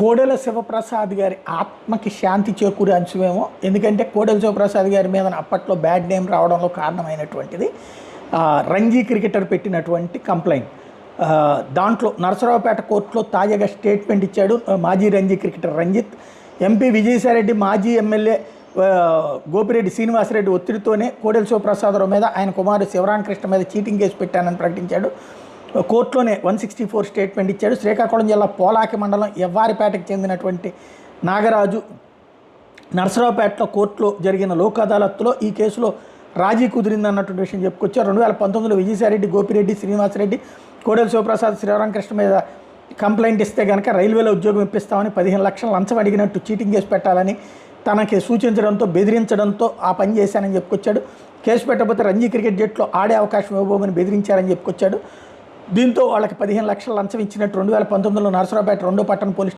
కోడెల శివప్రసాద్ గారి ఆత్మకి శాంతి చేకూరే అంశమేమో. ఎందుకంటే కోడెల శివప్రసాద్ గారి మీద అప్పట్లో బ్యాడ్ నేమ్ రావడంలో కారణమైనటువంటిది. రంజీ క్రికెటర్ పెట్టినటువంటి కంప్లైంట్. దాంట్లో నరసరావుపేట కోర్టులో తాజాగా స్టేట్మెంట్ ఇచ్చాడు మాజీ రంజీ క్రికెటర్ రంజిత్. ఎంపీ విజయసాయిరెడ్డి మాజీ ఎమ్మెల్యే గోపిరెడ్డి శ్రీనివాసరెడ్డి ఒత్తిడితోనే కోడెల శివప్రసాదరావు మీద ఆయన కుమారుడు శివరామకృష్ణ మీద చీటింగ్ కేసు పెట్టానని ప్రకటించాడు. కోర్టులోనే వన్ సిక్స్టీ ఫోర్ స్టేట్మెంట్ ఇచ్చాడు. శ్రీకాకుళం జిల్లా పోలాకి మండలం ఎవ్వారిపేటకు చెందినటువంటి నాగరాజు నరసరావుపేటలో కోర్టులో జరిగిన లోక్ అదాలత్లో ఈ కేసులో రాజీ కుదిరిందన్నటువంటి విషయం చెప్పుకొచ్చారు. రెండు వేల పంతొమ్మిదిలో విజయసాయిరెడ్డి గోపిరెడ్డి శ్రీనివాసరెడ్డి కోడెల శివప్రసాద్ శ్రీరామకృష్ణ మీద కంప్లైంట్ ఇస్తే కనుక రైల్వేలో ఉద్యోగం ఇప్పిస్తామని పదిహేను లక్షలు లంచం అడిగినట్టు చీటింగ్ చేసి పెట్టాలని తనకి సూచించడంతో బెదిరించడంతో ఆ పని చేశానని చెప్పుకొచ్చాడు. కేసు పెట్టకపోతే రంజీ క్రికెట్ జట్లో ఆడే అవకాశం ఇవ్వబోమని బెదిరించారని చెప్పుకొచ్చాడు. దీంతో వాళ్ళకి పదిహేను లక్షల లంచం ఇచ్చినట్టు రెండు వేల పంతొమ్మిదిలో నరసరావుపేట రెండో పట్టణ పోలీస్